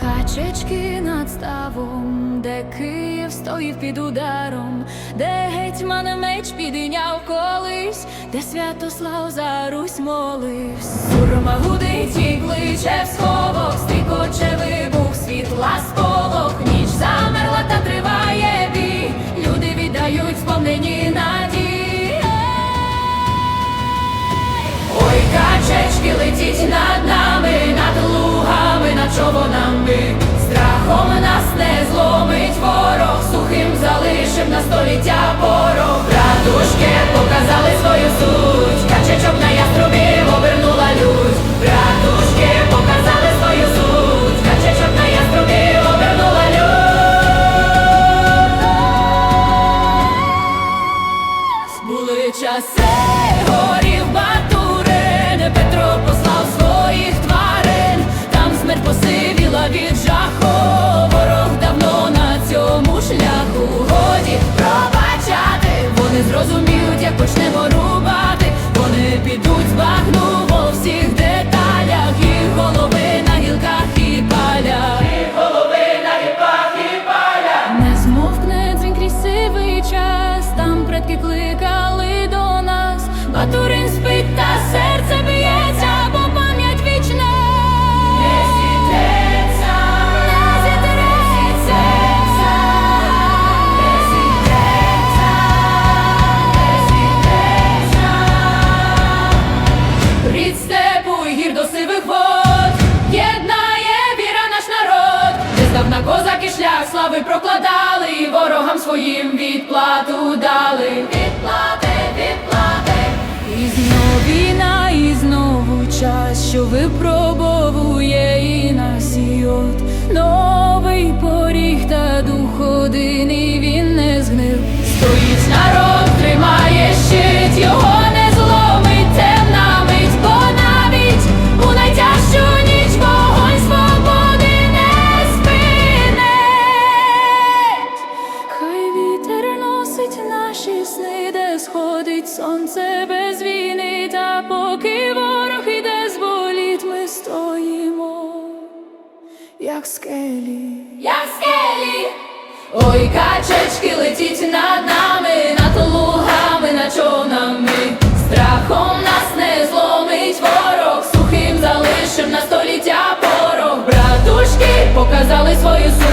Качечки над ставом, де Київ стоїв під ударом, де гетьман меч підійняв колись, де Святослав за Русь моливсь. Сурма гудить і кличе в сховок, стрікоче вибух, світла сполох, ніч замерла та триває бій. Люди віддають сповнені надії. Ой, качечки летіть над нами, на порох. Братушки показали свою суть, качечок на яструбі обернула лють. Братушки показали свою суть, качечок на яструбі обернула лють. Були часи, горів Батурин, Петро послав своїх тварин, там смерть посивіла від жаху, ворог давно на цьому шляху. Зрозуміють, як почнемо рубати, вони підуть збагну по всіх деталях, їх голови на гілках і палях. Їх голови на гілках і палях. Не змовкне дзвін крізь сивий час, там предки кликали до нас. Батурин спить й до сивих вод Єднає віра наш народ, де здавна козаки шлях слави прокладали, і ворогам своїм відплату дали. Відплати, відплати. І знов війна, і знову час, що випробовує і нас і от новий поріг та дух один, і він не згнив. Наші сни, де сходить сонце без війни, та поки ворог іде з боліт, ми стоїмо, як скелі, як скелі. Ой, качечки летіть над нами, над лугами, над човнами. Страхом нас не зломить ворог, сухим залишив на століття порох. Братушки показали свою суть,